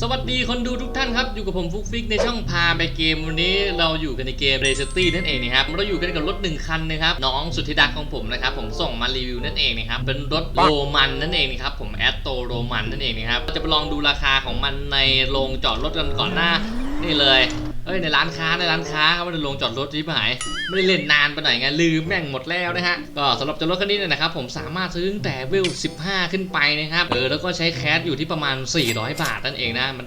สวัสดีคนดูทุกท่านครับ อยู่กับผมฟุกฟิกในช่องพาไปเกมวันนี้เราอยู่กันในเกม r a c e t y นั่นเองนะครับเราอยู่กันกับรถหนึ่งคันนะครับน้องสุดที่รักของผมนะครับผมส่งมารีวิวนั่นเองนะครับเป็นรถโรมันนั่นเองนะครับผมแอตโตโรมันนั่นเองนะครับจะไปลองดูราคาของมันในโรงจอดรถกันก่อนหน้า นี่เลยเอ้ยในร้านค้าในร้านค้าครับม่ได้ลงจอดรถที่หายไม่ได้เล่นนานไปหน่อยไงลืมแม่งหมดแล้วนะฮะก็สำหรับจอดรถคันนี้เนี่ยนะครับผมสามารถซื้อตั้งแต่เวล15 ขึ้นไปนะครับเออแล้วก็ใช้แคสอยู่ที่ประมาณ 400 บาทนั่นเองนะมัน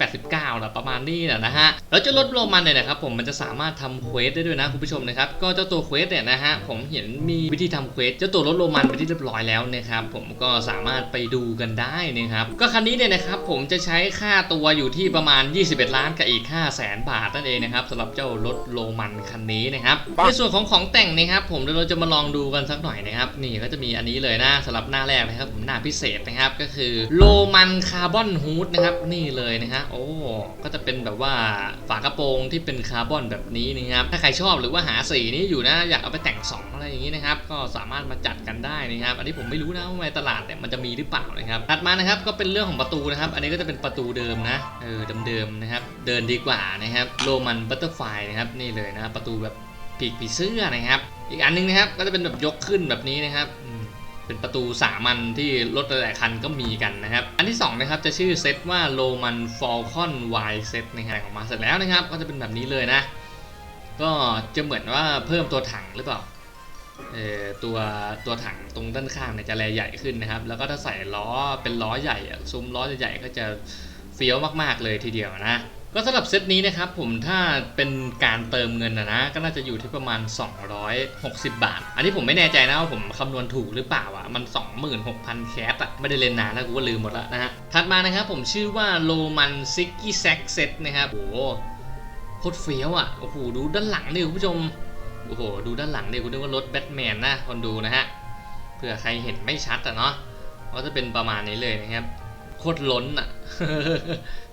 389นะประมาณนี้นะนะฮะแล้วเจะรถโรมันเนี่ยนะครับผมมันจะสามารถทำเควสได้ด้วยนะคุณผู้ชมนะครับก็เจ้าตัวเควสเนี่ยนะฮะผมเห็นมีวิธีทำเควสเจ้าตัวรถโรมันไปที่เรียบร้อยแล้วนะครับผมก็สามารถไปดูกันได้นะครับก็คันนี้เนี่ยนะครับผมจะใช้ค่าตัวอยู่ที่ประมาณ 21 ล้านกับอีก 5 0 0แสนบาทนั่นเองนะครับสำหรับเจ้ารถโรมันคันนี้นะครับในส่วนของของแต่งนะครับผมเดี๋ยวเราจะมาลองดูกันสักหน่อยนะครับนี่ก็จะมีอันนี้เลยนะสำหรับหน้าแรกนะครับผมหน้าพิเศษนะครับก็คือโรมันคาร์บอนฮูดนะครับนี่เลยนะฮะโอ้ก็จะเป็นแบบว่าฝากระโปรงที่เป็นคาร์บอนแบบนี้นะครับถ้าใครชอบหรือว่าหาสีนี้อยู่นะอยากเอาไปแต่งสองอะไรอย่างนี้นะครับก็สามารถมาจัดกันได้นะครับ อันนี้ผมไม่รู้นะว่าในตลาดเนี่ยมันจะมีหรือเปล่านะครับถัดมานะครับก็เป็นเรื่องของประตูนะครับ อันนี้ก็จะเป็นประตูเดิมนะเออเดิมๆนะครับ เดินดีกว่านะครับโรมันบัตเตอร์ไฟนะครับนี่เลยนะประตูแบบปีกผีเสื้อนะครับ อีกอันหนึงนะครับก็จะเป็นแบบยกขึ้นแบบนี้นะครับ เป็นประตูสามัญที่รถหลายคันก็มีกันนะครับ อันที่สองนะครับจะชื่อเซตว่าโรมันฟอลคอนไวเซตนะครับออกมาเสร็จแล้วนะครับ ก็จะเป็นแบบนี้เลยนะ ก็จะเหมือนว่าเพิ่มตัวถังหรือเปล่าเออตัวตัวถังตรงด้านข้างเนี่ยจะแลใหญ่ขึ้นนะครับ แล้วก็ถ้าใส่ล้อเป็นล้อใหญ่ซุ้มล้อใหญ่ก็จะเฟี้ยวมากๆเลยทีเดียวนะ ก็สำหรับเซตนี้นะครับผมถ้าเป็นการเติมเงินนะนะก็น่าจะอยู่ที่ประมาณ 260 บาท อันนี้ผมไม่แน่ใจนะว่าผมคำนวณถูกหรือเปล่าอะมัน 26,000 แคสอะไม่ได้เล่นนานแล้วกูก็ลืมหมดแล้วนะฮะถัดมานะครับผมชื่อว่าโลมันซิกกี้แซกเซตนะครับโอ้โหโคตรเฟี้ยวอะโอ้โหดูด้านหลังดิคุณผู้ชมโอ้โหดูด้านหลังดิคุณนึกว่ารถแบทแมนนะคนดูนะฮะเผื่อใครเห็นไม่ชัดอะเนาะก็จะเป็นประมาณนี้เลยนะครับโคตรล้นอะ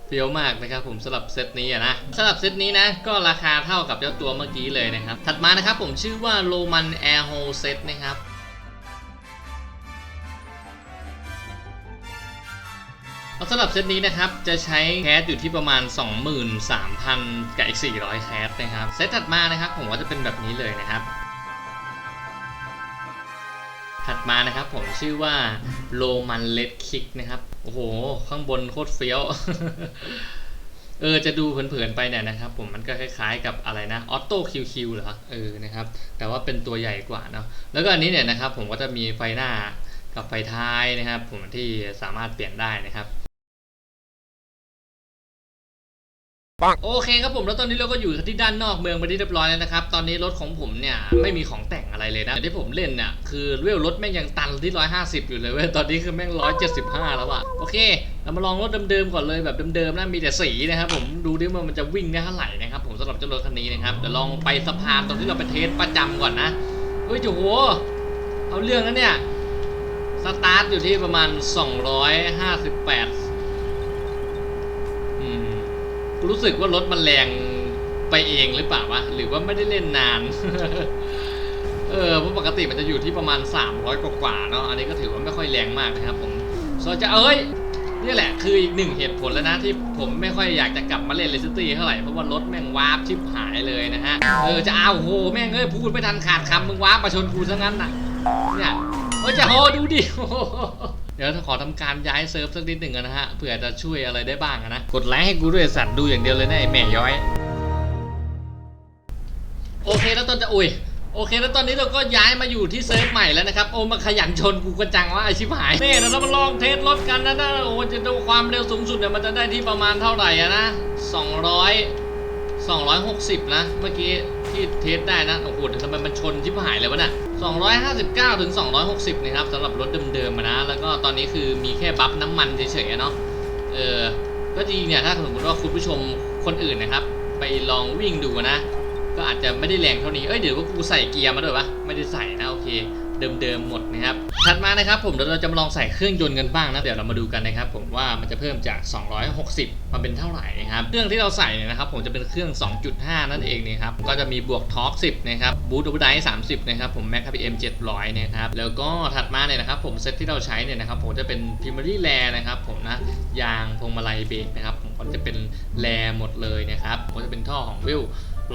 เฟี้ยวมากนะครับผมสำหรับเซตนี้นะสำหรับเซตนี้นะก็ราคาเท่ากับเจ้าตัวเมื่อกี้เลยนะครับ ถัดมานะครับผมชื่อว่าโ o มันแอร์โฮเซตนะครับสำหรับเซตนี้นะครับ จะใช้แคสอยู่ที่ประมาณ 23,000 กับอีก 400 แคสนะครับ เซตถัดมานะครับ ผมว่าจะเป็นแบบนี้เลยนะครับ ถัดมานะครับผมชื่อว่าโลมันเลดคิกนะครับ โอ้โห ข้างบนโคตรเฟี้ยว เออ จะดูเผินๆไปเนี่ยนะครับ ผมมันก็คล้ายๆกับอะไรนะออโต้คิวคิวเหรอ เออ นะครับ แต่ว่าเป็นตัวใหญ่กว่าเนาะ แล้วก็อันนี้เนี่ยนะครับ ผมก็จะมีไฟหน้ากับไฟท้ายนะครับ ผมที่สามารถเปลี่ยนได้นะครับ โอเคครับผมแล้วตอนนี้เราก็อยู่ที่ด้านนอกเมืองไปที่เรียบร้อยแล้วนะครับ ตอนนี้รถของผมเนี่ยไม่มีของแต่งอะไรเลยนะแต่ที่ผมเล่นเนี่ยคือเวลรถแม่งยังตันที่ 150 อยู่เลยเว้ยตอนนี้คือแม่ง 175 แล้วอะโอเค เรามาลองรถเดิมๆก่อนเลยแบบเดิมๆนะมีแต่สีนะครับผมดูดิว่ามันจะวิ่งได้เท่าไหร่นะครับผมสำหรับเจ้ารถคันนี้นะครับเดี๋ยวลองไปสะพานตรงที่เราไปเทสประจำก่อนนะเฮ้ยโอ้โหเอาเรื่องนะเนี่ยสตาร์ทอยู่ที่ประมาณ 258 อืม รู้สึกว่ารถมันแรงไปเองหรือเปล่าวะหรือว่าไม่ได้เล่นนาน เออเพราะปกติมันจะอยู่ที่ประมาณ 300 กว่าๆเนาะอันนี้ก็ถือว่าไม่ค่อยแรงมากนะครับผมโซจะเอ้ยนี่แหละคืออีกหนึ่งเหตุผลแล้วนะที่ผมไม่ค่อยอยากจะกลับมาเล่นเลสตี้เท่าไหร่เพราะว่ารถแม่งวาร์ปชิบหายเลยนะฮะเออจะเอาโหแม่งเอ้ยพูดไม่ทันขาดคำมึงวาร์ปมาชนกูซะงั้นน่ะเนี่ยเอ้จะโหดูดิ เดี๋ยวขอทำการย้ายเซิร์ฟสักนิดหนึ่งนะฮะเผื่อจะช่วยอะไรได้บ้างนะกดไลค์ให้กูด้วยสัตว์ดูอย่างเดียวเลยนะไอ้แม่ย้อย โอเคแล้วตอนจะอุ้ยโอเค แล้วตอนนี้เราก็ย้ายมาอยู่ที่เซิร์ฟใหม่แล้วนะครับ โอ้มาขยันชนกูกระจังว่าไอชิบหายนี่เรามาลองเทสรถกันนะนะโอ้จะดูความเร็วสูงสุดเนี่ยมันจะได้ที่ประมาณเท่าไหร่อะนะ 200 260 นะ เมื่อกี้ ที่เทสได้นะ โอ้โหทำไมมันชนชิบหายเลยวะน่ะ259 ถึง 260 นะครับสำหรับรถเดิมๆนะ แล้วก็ตอนนี้คือมีแค่บัฟน้ำมันเฉยๆเนาะ เออ ก็จริงเนี่ย ถ้าสมมติว่าคุณผู้ชมคนอื่นนะครับ ไปลองวิ่งดูนะ ก็อาจจะไม่ได้แรงเท่านี้ เอ้ย เดี๋ยวว่ากูใส่เกียร์มาด้วยปะไม่ได้ใส่นะ โอเค เดิมๆหมดนะครับถัดมานะครับผมเดี๋ยวเราจะมาลองใส่เครื่องยนต์กันบ้างนะเดี๋ยวเรามาดูกันนะครับผมว่ามันจะเพิ่มจาก 260 มาเป็นเท่าไหร่นะครับเครื่องที่เราใส่เนี่ยนะครับผมจะเป็นเครื่อง 2.5 นั่นเองนะครับก็จะมีบวกทอร์ก10นะครับบูทโอเวอร์ได30นะครับผมแม็ก PM 700นะครับแล้วก็ถัดมาเนี่ยนะครับผมเซตที่เราใช้เนี่ยนะครับผมจะเป็น Primary r a นะครับผมนะยางพวงมาลัยเบรกนะครับผมก็จะเป็นแรหมดเลยนะครับก็จะเป็นท่อของวิว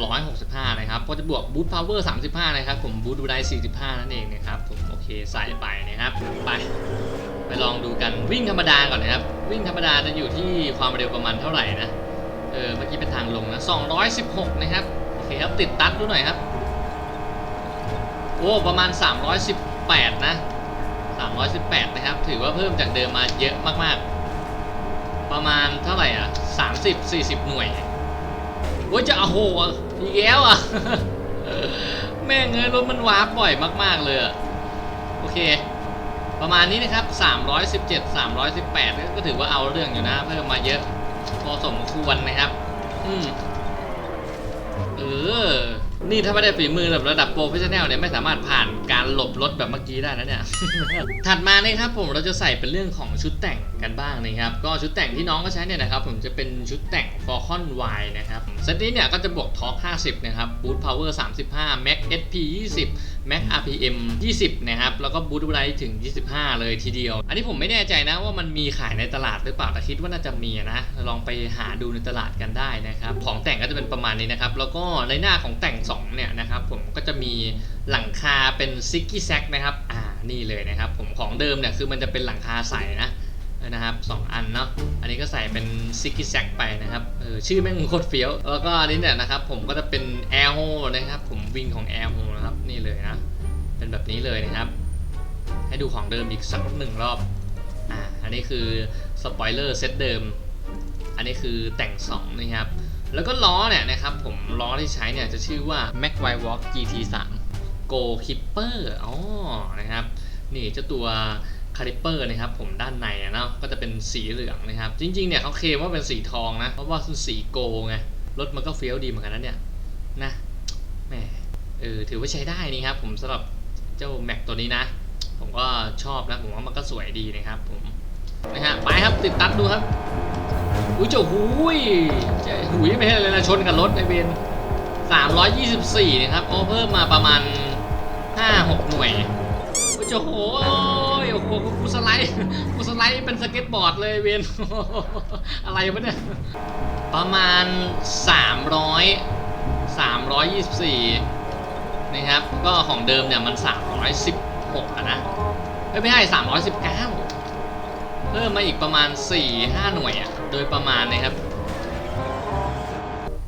165 นะครับ ก็จะบวกบูทพาวเวอร์35 นะครับ ผมบูทดูได้ 45 นั่นเองนะครับ ผมโอเคใส่ไปนะครับ ไป ไปลองดูกันวิ่งธรรมดาก่อนนะครับ วิ่งธรรมดาจะอยู่ที่ความเร็วประมาณเท่าไหร่นะ เออ เมื่อกี้เป็นทางลงนะ 216 นะครับ โอเคครับ ติดตัดดูหน่อยครับ โอ้ ประมาณ 318 นะ 318 นะครับ ถือว่าเพิ่มจากเดิมมาเยอะมากๆ ประมาณเท่าไหร่อะ30-40 หน่วย ว่าจะโอ้โหอีกแล้วอะ แม่งเงยรถมันวาร์ปบ่อยมาก ๆ เลยโอเค ประมาณนี้นะครับ 317 318 ก็ถือว่าเอาเรื่องอยู่นะ เพิ่มมาเยอะ พอสมควรนะครับ อืมเออ นี่ถ้าไม่ได้ฝีมือแบบระดับโปรเฟชชั่นแนลเนี่ยไม่สามารถผ่านการหลบรถแบบเมื่อกี้ได้นะเนี่ย ถัดมานี่ครับผมเราจะใส่เป็นเรื่องของชุดแต่งกันบ้างนะครับ ก็ชุดแต่งที่น้องก็ใช้เนี่ยนะครับผมจะเป็นชุดแต่ง Falcon Y นะครับเซตนี้เนี่ยก็จะบวกท็อก50 นะครับ Boot Power 35 Mac SP 20 Max RPM 20 นะครับ แล้วก็ Boot Ride ถึง 25 เลยทีเดียว อันนี้ผมไม่แน่ใจนะว่ามันมีขายในตลาดหรือเปล่าแต่คิดว่าน่าจะมีนะ ลองไปหาดูในตลาดกันได้นะครับ ของแต่งก็จะเป็นประมาณนี้นะครับ แล้วก็ในหน้าของแต่ง 2 เนี่ยนะครับ ผมก็จะมีหลังคาเป็นซิกกี้แซกนะครับ อ่า นี่เลยนะครับ ผมของเดิมเนี่ยคือมันจะเป็นหลังคาใสนะ นะครับสองอันเนาะ อันนี้ก็ใส่เป็นซิกกี้แซกไปนะครับเออชื่อแม่งโคตรเฟี้ยว แล้วก็อันนี้เนี่ยนะครับผมก็จะเป็นแอร์โฮนะครับ ผมวิ่งของแอร์โฮนะครับ นี่เลยนะ เป็นแบบนี้เลยนะครับ ให้ดูของเดิมอีกสักหนึ่งรอบ อ่า อันนี้คือสปอยเลอร์เซตเดิม อันนี้คือแต่ง 2 นะครับ แล้วก็ล้อเนี่ยนะครับผมล้อที่ใช้เนี่ยจะชื่อว่า Mac w i Walk GT3 Go Keeper อ๋อ นะครับ นี่เจ้าตัว คาลิปเปอร์นะครับผมด้านในนะก็จะเป็นสีเหลืองนะครับ จริงๆเนี่ยเขาเคลมว่าเป็นสีทองนะ เพราะว่าเป็นสีโกลไงรถมันก็เฟี้ยวดีเหมือนกันนะเนี่ยนะแหมเออถือว่าใช้ได้นี่ครับผมสำหรับเจ้าแม็กตัวนี้นะ ผมก็ชอบนะ ผมว่ามันก็สวยดีนะครับผมนะฮะไปครับติดตัดดูครับอุ้ยเจ้าหุยเจ้าหุยไม่ใช่อะไรนะชนกับรถในเบน324นะครับโอ้เพิ่มมาประมาณ5-6หน่วยโอ้เจ้าโห โอ้โหกูสไลด์กูสไลด์เป็นสเก็ตบอร์ดเลยเวนอะไรวะเนี่ย ประมาณ 300 324 นะครับ ก็ของเดิมเนี่ยมัน 316อะนะไม่ใช่319 เพิ่มมาอีกประมาณ 4-5 หน่วยอะโดยประมาณนะครับ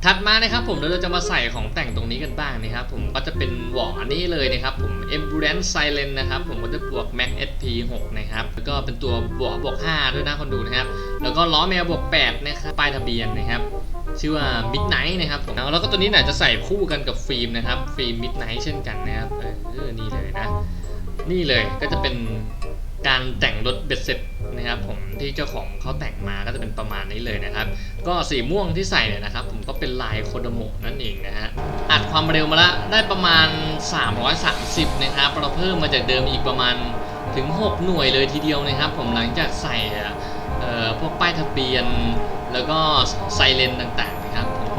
ถัดมานะครับผมเราจะมาใส่ของแต่งตรงนี้กันบ้างนะครับผมก็จะเป็นหวออันนี้เลยนะครับผม Endurance Silent นะครับผมก็จะบวก Max SP 6นะครับแล้วก็เป็นตัวบวกบวก 5 ด้วยนะคนดูนะครับ แล้วก็ล้อแมวบวก 8 นะครับป้ายทะเบียนนะครับชื่อว่า Midnight นะครับผมแล้วก็ตัวนี้น่ยจะใส่คู่กันกับฟิล์มนะครับฟิล์ม Midnight เช่นกันนะครับเออนี่เลยนะ นี่เลยก็จะเป็น การแต่งรถเบ็ดเสร็จนะครับผมที่เจ้าของเขาแต่งมาก็จะเป็นประมาณนี้เลยนะครับ ก็สีม่วงที่ใส่เนี่ยนะครับ ผมก็เป็นลายโคโดโมะนั่นเองนะฮะอัดความเร็วมาละได้ประมาณ 330 นะครับเราเพิ่มมาจากเดิมอีกประมาณถึง 6 หน่วยเลยทีเดียวนะครับ ผมหลังจากใส่พวกป้ายทะเบียน แล้วก็ไซเรนต่างๆนะครับผม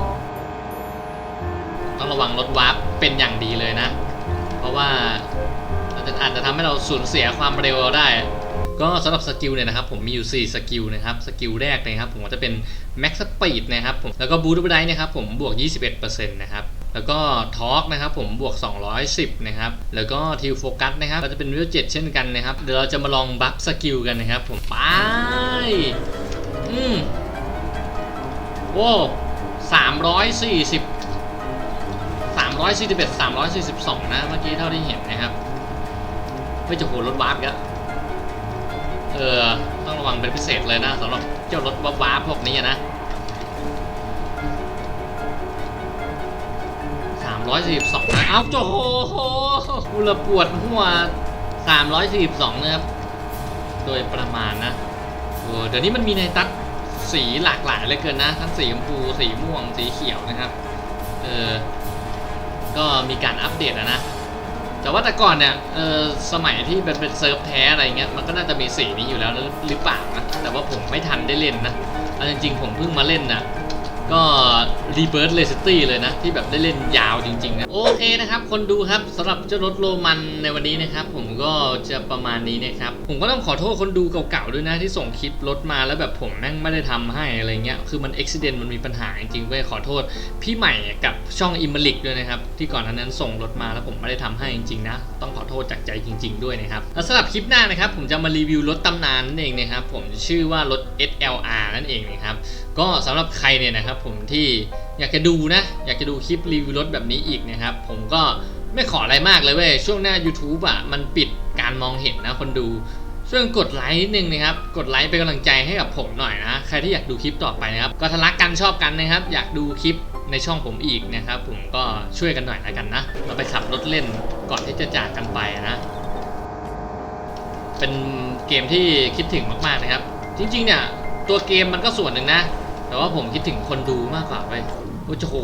ต้องระวังรถวาร์ปเป็นอย่างดีเลยนะ เพราะว่า จะอาจจะทำให้เราสูญเสียความเร็วเราได้ ก็สำหรับสกิลเนี่ยนะครับผมมีอยู่ 4 สกิลนะครับสกิลแรกนะครับผมจะเป็น Max Speed นะครับผมแล้วก็ Boost Up Drive นะครับผมบวก 21%นะครับแล้วก็ Torque นะครับผมบวก 210 นะครับ แล้วก็ Tilt Focus นะครับก็จะเป็นเวล7เช่นกันนะครับ เดี๋ยวเราจะมาลองบัฟสกิลกันนะครับผมไป อืมโว้340 341 342นะ เมื่อกี้เท่าที่เห็นนะครับ ไม่จะโหรถวาร์ปกันเออต้องระวังเป็นพิเศษเลยนะสำหรับเจ้ารถวาร์ปวาพวกนี้อะนะ342นะเอ้าโจโหกูละปวดหัว342นะครับโดยประมาณนะเดี๋ยวนี้มันมีในตัดสีหลากหลายเลยเกินนะ ทั้งสีชมพูสีม่วงสีเขียวนะครับเออก็มีการอัปเดตนะ แต่ว่าแต่ก่อนเนี่ยเออสมัยที่เป็นเป็นเซิร์ฟแท้อะไรเงี้ยมันก็น่าจะมีสีนี้อยู่แล้วหรือเปล่านะแต่ว่าผมไม่ทันได้เล่นนะเอาจริงๆผมเพิ่งมาเล่นนะก็ รีเบิร์ l เลสตี้เลยนะ ที่แบบได้เล่นยาวจริงๆนะโอเคนะครับ คนดูครับสำหรับเจ้ารถโรมันในวันนี้นะครับ ผมก็จะประมาณนี้นะครับ ผมก็ต้องขอโทษคนดูเก่าๆด้วยนะที่ส่งคลิปรถมาแล้วแบบผมแม่งไม่ได้ทำให้อะไรเงี้ยคือมันอุบิเหตุมันมีปัญหาจริงๆเว้ยขอโทษ พี่ใหม่กับช่องอิมมลิกด้วยนะครับ ที่ก่อนหนานั้นส่งรถมาแล้วผมไม่ได้ทำให้จริงๆนะต้องขอโทษจากใจจริง ๆ ด้วยนะครับแล้วสำหรับคลิปหน้านะครับ ผมจะมารีวิวรถตำนานนั่นเองนะครับผมชื่อว่ารถ SLR นั่นเองนะครับก็สำหรับใครเนี่ยนะครับผมที่ อยากจะดูนะ อยากจะดูคลิปรีวิวรถแบบนี้อีกนะครับ ผมก็ไม่ขออะไรมากเลยเว้ย ช่วงหน้า YouTube อะ มันปิดการมองเห็นนะคนดู ช่วยกดไลค์นิดนึงนะครับ กดไลค์เป็นกำลังใจให้กับผมหน่อยนะ ใครที่อยากดูคลิปต่อไปนะครับ ก็ถ้ารักกันชอบกันนะครับ อยากดูคลิปในช่องผมอีกนะครับ ผมก็ช่วยกันหน่อยล้วกันนะ เราไปขับรถเล่นก่อนที่จะจากกันไปนะ เป็นเกมที่คิดถึงมากๆนะครับ จริงๆเนี่ยตัวเกมมันก็ส่วนหนึ่งนะ แต่ว่าผมคิดถึงคนดูมากกว่าไปโอ้โห